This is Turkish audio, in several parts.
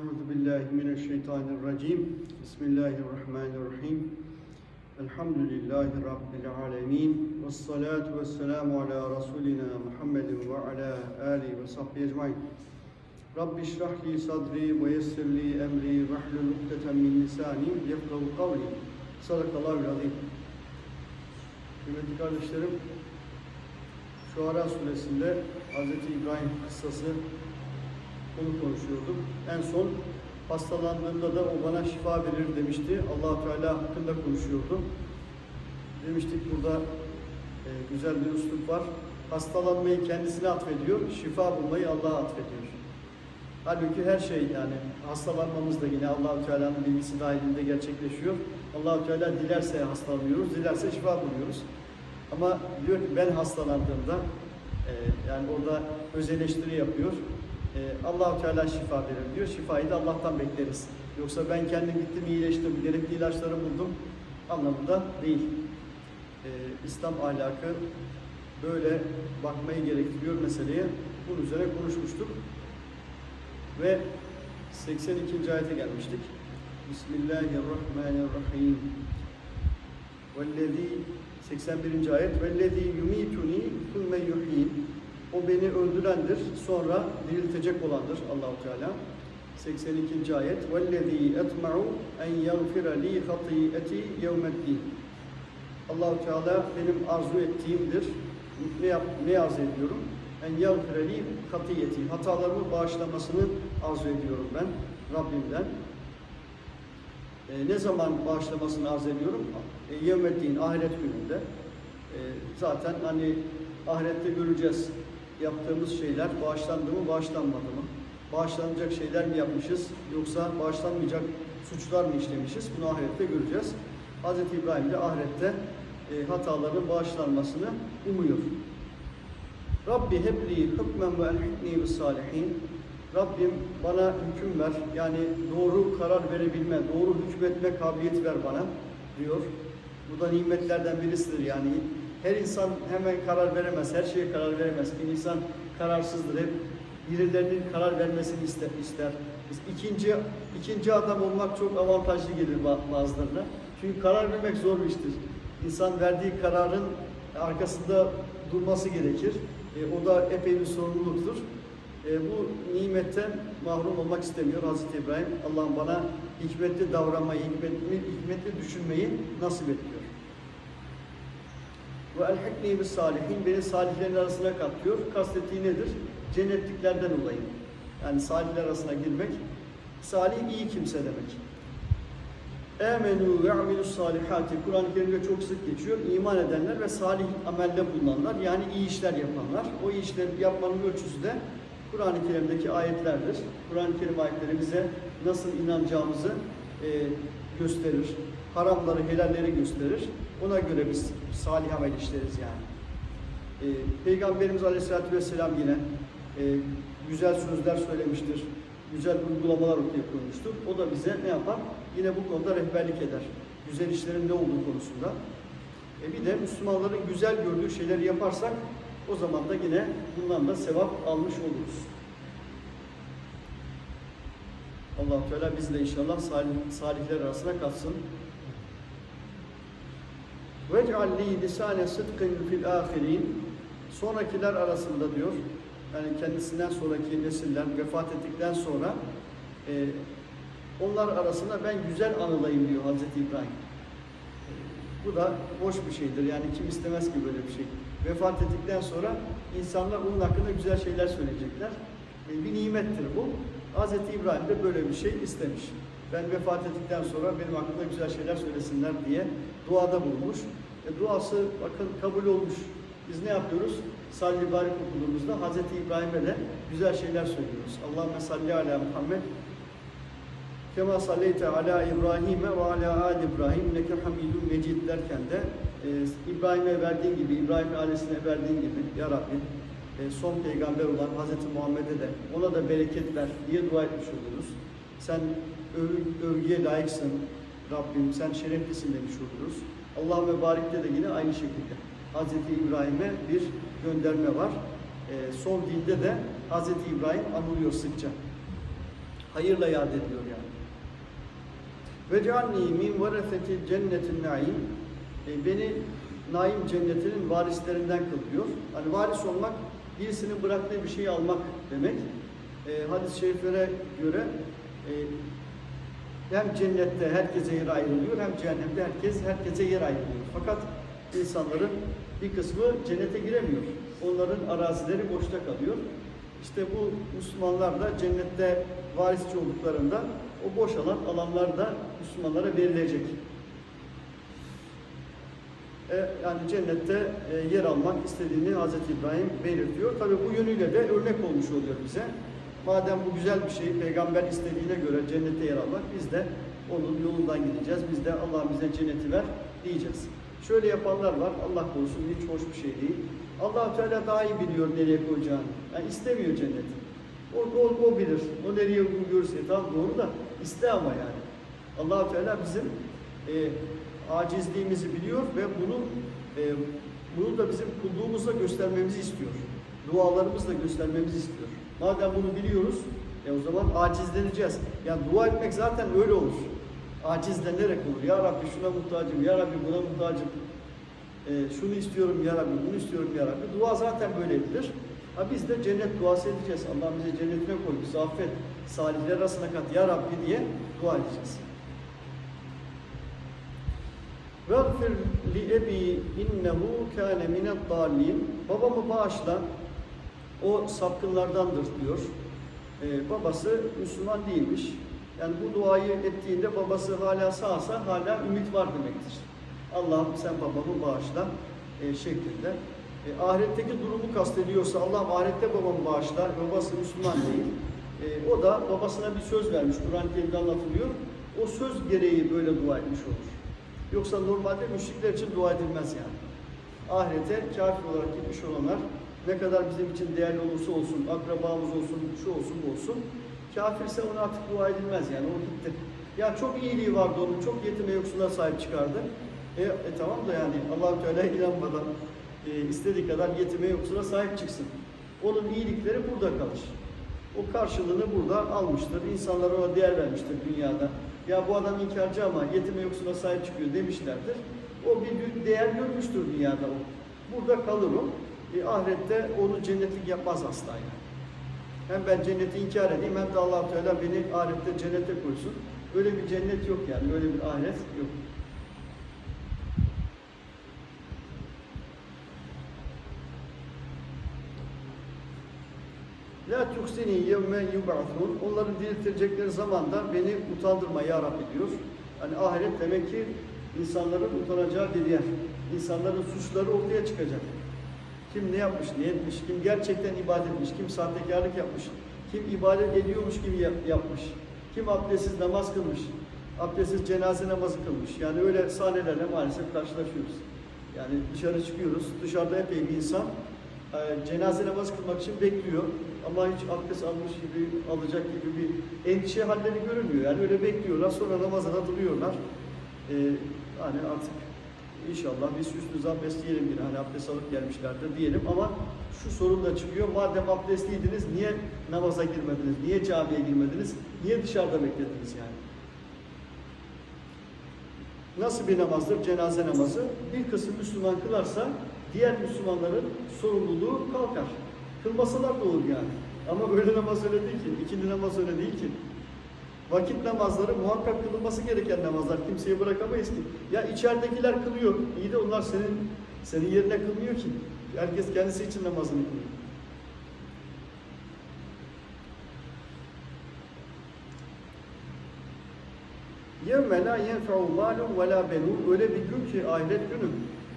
Euzu billahi mineşşeytanirracim. Bismillahirrahmanirrahim. Elhamdülillahi rabbil alamin. Ves salatu vesselamu ala rasulina Muhammedin ve ala alihi ve sahbihi ecmaîn. Rabbi şrah li sadri ve yessir li emri ve hlul ukdeten min lisani yefkahu kavli. Sadakallahu azim. Kıymetli kardeşlerim, Şuara suresinde Hz. İbrahim kıssası onu konuşuyorduk. En son hastalandığımda da o bana şifa verir demişti. allah Teala hakkında konuşuyordu. Demiştik burada e, güzel bir üslup var. Hastalanmayı kendisine atfediyor, şifa bulmayı Allah'a atfediyor. Halbuki her şey yani hastalanmamız da yine allah Teala'nın bilgisi dahilinde gerçekleşiyor. allah Teala dilerse hastalanıyoruz, dilerse şifa buluyoruz. Ama diyor ki ben hastalandığımda e, yani orada öz eleştiri yapıyor. E, allah Teala şifa verir diyor. Şifayı da Allah'tan bekleriz. Yoksa ben kendim gittim iyileştim, gerekli ilaçları buldum anlamında değil. E, İslam ahlakı böyle bakmayı gerektiriyor meseleye. Bunun üzerine konuşmuştuk. Ve 82. ayete gelmiştik. Bismillahirrahmanirrahim. Vellezî 81. ayet Vellezî yumituni thumme yuhyin O beni öldürendir, sonra diriltecek olandır Allahu Teala. 82. ayet Vellezî etma'u en yagfira li hatî'eti yevmeddin Allahu Teala benim arzu ettiğimdir. Ne yap ne arzu ediyorum? En yagfira li hatî'eti Hatalarımı bağışlamasını arzu ediyorum ben Rabbimden. E, ne zaman bağışlamasını arz ediyorum? E, Yevmeddin, ahiret gününde. E, zaten hani ahirette göreceğiz yaptığımız şeyler bağışlandı mı, bağışlanmadı mı? Bağışlanacak şeyler mi yapmışız yoksa bağışlanmayacak suçlar mı işlemişiz? Bunu ahirette göreceğiz. Hz. İbrahim de ahirette e, hataların bağışlanmasını umuyor. Rabbi hebli hükmen ve elhikni bis salihin. Rabbim bana hüküm ver. Yani doğru karar verebilme, doğru hükmetme kabiliyeti ver bana diyor. Bu da nimetlerden birisidir yani. Her insan hemen karar veremez, her şeye karar veremez. Bir insan kararsızdır hep. Birilerinin karar vermesini ister. ister. İkinci, ikinci adam olmak çok avantajlı gelir bazılarına. Çünkü karar vermek zor bir iştir. İnsan verdiği kararın arkasında durması gerekir. E, o da epey bir sorumluluktur. E, bu nimetten mahrum olmak istemiyor Hazreti İbrahim. Allah'ım bana hikmetli davranmayı, hikmetli, hikmetli düşünmeyi nasip et diyor. Ve elhikni bis salihin beni salihlerin arasına kat diyor. Kastettiği nedir? Cennetliklerden olayım. Yani salihler arasına girmek. Salih iyi kimse demek. Emenu ve amilus salihati Kur'an-ı Kerim'de çok sık geçiyor. İman edenler ve salih amelde bulunanlar yani iyi işler yapanlar. O iyi işleri yapmanın ölçüsü de Kur'an-ı Kerim'deki ayetlerdir. Kur'an-ı Kerim ayetleri bize nasıl inanacağımızı e, gösterir. Haramları, helalleri gösterir. Ona göre biz salih amel işleriz yani. E, Peygamberimiz Aleyhisselatü Vesselam yine e, güzel sözler söylemiştir. Güzel uygulamalar ortaya koymuştur. O da bize ne yapar? Yine bu konuda rehberlik eder. Güzel işlerin ne olduğu konusunda. E, bir de Müslümanların güzel gördüğü şeyleri yaparsak o zaman da yine bundan da sevap almış oluruz allah Teala bizi de inşallah salih, salihler arasına katsın. وَجْعَلْ لِي لِسَانَ صِدْقٍ fil ahirin Sonrakiler arasında diyor, yani kendisinden sonraki nesiller vefat ettikten sonra e, onlar arasında ben güzel anılayım diyor Hazreti İbrahim. E, bu da hoş bir şeydir. Yani kim istemez ki böyle bir şey vefat ettikten sonra insanlar onun hakkında güzel şeyler söyleyecekler. E, bir nimettir bu. Hz. İbrahim de böyle bir şey istemiş. Ben vefat ettikten sonra benim hakkında güzel şeyler söylesinler diye duada bulmuş. E, duası bakın kabul olmuş. Biz ne yapıyoruz? Salli Barik okuduğumuzda Hz. İbrahim'e de güzel şeyler söylüyoruz. Allahümme salli ala Muhammed Kema salleyte ala İbrahim'e ve ala al İbrahim neke hamidun mecid derken de e, İbrahim'e verdiğin gibi, İbrahim ailesine verdiğin gibi Ya Rabbi son peygamber olan Hz. Muhammed'e de ona da bereket ver diye dua etmiş oluyoruz. Sen öv, övgüye layıksın Rabbim, sen şereflisin demiş oluyoruz. Allah ve Barik'te de yine aynı şekilde Hz. İbrahim'e bir gönderme var. E, son dinde de Hz. İbrahim anılıyor sıkça. Hayırla yad ediyor yani. Ve cealni min varefeti cennetin naim. E, beni naim cennetinin varislerinden kıl diyor. Hani varis olmak birisinin bıraktığı bir şeyi almak demek. E, hadis-i şeriflere göre e, hem cennette herkese yer ayrılıyor hem cehennemde herkes herkese yer ayrılıyor. Fakat insanların bir kısmı cennete giremiyor. Onların arazileri boşta kalıyor. İşte bu Müslümanlar da cennette varisçi olduklarında o boşalan alanlar da Müslümanlara verilecek. E, yani cennette e, yer almak istediğini Hz. İbrahim belirtiyor. Tabi bu yönüyle de örnek olmuş oluyor bize. Madem bu güzel bir şey, peygamber istediğine göre cennette yer almak, biz de onun yolundan gideceğiz. Biz de Allah bize cenneti ver diyeceğiz. Şöyle yapanlar var, Allah korusun hiç hoş bir şey değil. allah Teala daha iyi biliyor nereye koyacağını. Yani istemiyor cenneti. O, o, o bilir. O nereye uygun görürse. Tamam doğru da iste ama yani. allah Teala bizim e, acizliğimizi biliyor ve bunu e, bunu da bizim kulluğumuzla göstermemizi istiyor. Dualarımızla göstermemizi istiyor. Madem bunu biliyoruz, e o zaman acizleneceğiz. Yani dua etmek zaten öyle olur. Acizlenerek olur. Ya Rabbi şuna muhtacım, Ya Rabbi buna muhtacım. E, şunu istiyorum Ya Rabbi, bunu istiyorum Ya Rabbi. Dua zaten böyle edilir. Ha biz de cennet duası edeceğiz. Allah bize cennetine koy, bizi affet. Salihler arasına kat Ya Rabbi diye dua edeceğiz. Veğfir li ebi innehu kâne minet dâlin. Babamı bağışla, o sapkınlardandır diyor. Ee, babası Müslüman değilmiş. Yani bu duayı ettiğinde babası hala sağsa hala ümit var demektir. Allah'ım sen babamı bağışla e, şeklinde. E, ahiretteki durumu kastediyorsa Allah'ım ahirette babamı bağışla, babası Müslüman değil. E, o da babasına bir söz vermiş, Kur'an-ı Kerim'de anlatılıyor. O söz gereği böyle dua etmiş olur. Yoksa normalde müşrikler için dua edilmez yani. Ahirete kafir olarak gitmiş olanlar ne kadar bizim için değerli olursa olsun, akrabamız olsun, şu olsun bu olsun, kafirse ona artık dua edilmez yani o gitti. Ya çok iyiliği vardı onun, çok yetime yoksula sahip çıkardı. E, e tamam da yani allah Teala inanmadan e, istediği kadar yetime yoksula sahip çıksın. Onun iyilikleri burada kalır. O karşılığını burada almıştır. İnsanlar ona değer vermiştir dünyada. Ya bu adam inkarcı ama yetime yoksula sahip çıkıyor demişlerdir. O bir değer görmüştür dünyada o. Burada kalır o. E, ahirette onu cennetlik yapmaz asla yani. Hem ben cenneti inkar edeyim hem de allah Teala beni ahirette cennete koysun. Öyle bir cennet yok yani. Öyle bir ahiret yok. La tuksini yevme yub'athun. Onların diriltilecekleri zamanda beni utandırma ya Rabbi diyor. Hani ahiret demek ki insanların utanacağı bir yer. İnsanların suçları ortaya çıkacak. Kim ne yapmış, ne etmiş, kim gerçekten ibadet etmiş, kim sahtekarlık yapmış, kim ibadet ediyormuş gibi yap- yapmış, kim abdestsiz namaz kılmış, abdestsiz cenaze namazı kılmış. Yani öyle sahnelerle maalesef karşılaşıyoruz. Yani dışarı çıkıyoruz, dışarıda epey bir insan cenaze namazı kılmak için bekliyor. Ama hiç abdest almış gibi, alacak gibi bir endişe halleri görünmüyor. Yani öyle bekliyorlar, sonra namazına duruyorlar. E, hani artık İnşallah biz üstü abdest diyelim yine hani abdest alıp gelmişlerdir diyelim ama şu sorun da çıkıyor. Madem abdestliydiniz niye namaza girmediniz? Niye camiye girmediniz? Niye dışarıda beklediniz yani? Nasıl bir namazdır? Cenaze namazı. Bir kısım Müslüman kılarsa diğer Müslümanların sorumluluğu kalkar. Kılmasalar da olur yani. Ama böyle namaz öyle değil ki. İkindi namaz öyle değil ki. Vakit namazları muhakkak kılınması gereken namazlar. Kimseye bırakamayız ki. Ya içeridekiler kılıyor. İyi de onlar senin senin yerine kılmıyor ki. Herkes kendisi için namazını kılıyor. يَوْمَ لَا يَنْفَعُ مَالٌ وَلَا بَنُونَ Öyle bir gün ki ahiret günü.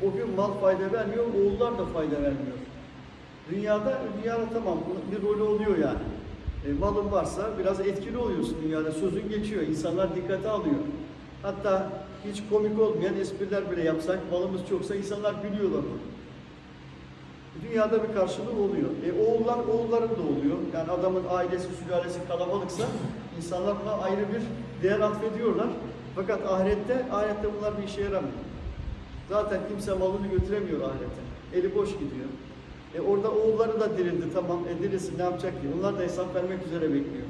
o gün mal fayda vermiyor, oğullar da fayda vermiyor. Dünyada, dünyada tamam bir rolü oluyor yani. E, malın varsa biraz etkili oluyorsun dünyada. Sözün geçiyor. insanlar dikkate alıyor. Hatta hiç komik olmayan espriler bile yapsak, malımız çoksa insanlar gülüyorlar. Dünyada bir karşılığı oluyor. E, oğullar, oğulların da oluyor. Yani adamın ailesi, sülalesi kalabalıksa insanlar buna ayrı bir değer atfediyorlar. Fakat ahirette, ahirette bunlar bir işe yaramıyor. Zaten kimse malını götüremiyor ahirete. Eli boş gidiyor. E orada oğulları da dirildi tamam e dirilsin ne yapacak ki? Onlar da hesap vermek üzere bekliyor.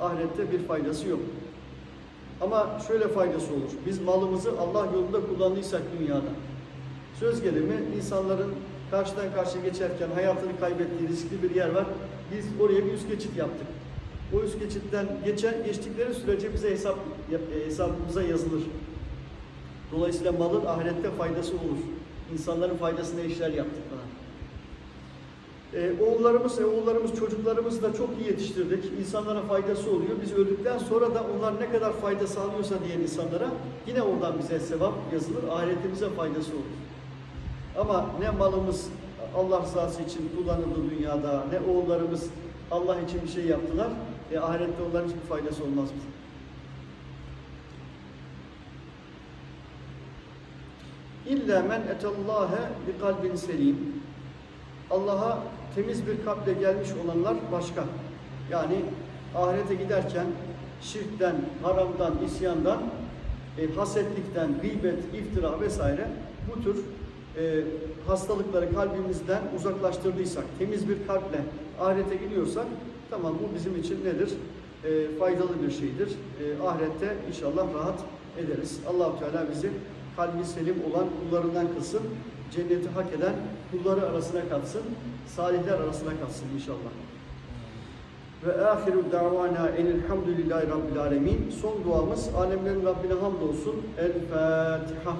ahirette bir faydası yok. Ama şöyle faydası olur. Biz malımızı Allah yolunda kullandıysak dünyada. Söz gelimi insanların karşıdan karşıya geçerken hayatını kaybettiği riskli bir yer var. Biz oraya bir üst geçit yaptık. O üst geçitten geçen geçtikleri sürece bize hesap e, hesabımıza yazılır. Dolayısıyla malın ahirette faydası olur. İnsanların faydasına işler yaptık falan. Ee, oğullarımız, e, oğullarımız, çocuklarımızı da çok iyi yetiştirdik. İnsanlara faydası oluyor. Biz öldükten sonra da onlar ne kadar fayda sağlıyorsa diyen insanlara yine oradan bize sevap yazılır. Ahiretimize faydası olur. Ama ne malımız Allah rızası için kullanıldı dünyada, ne oğullarımız Allah için bir şey yaptılar. E, ahirette onların hiçbir faydası olmaz bize. İlla men etallâhe bi kalbin selim. Allah'a temiz bir kalple gelmiş olanlar başka. Yani ahirete giderken şirkten, haramdan, isyandan, e, hasetlikten, gıybet, iftira vesaire bu tür e, hastalıkları kalbimizden uzaklaştırdıysak, temiz bir kalple ahirete gidiyorsak tamam bu bizim için nedir? E, faydalı bir şeydir. E, ahirette inşallah rahat ederiz. Allahu Teala bizi kalbi selim olan kullarından kılsın. Cenneti hak eden kulları arasına katsın. Salihler arasına katsın inşallah. Ve ahiru davana enilhamdülillahi rabbil alemin. Son duamız alemlerin Rabbine hamdolsun. El Fatiha.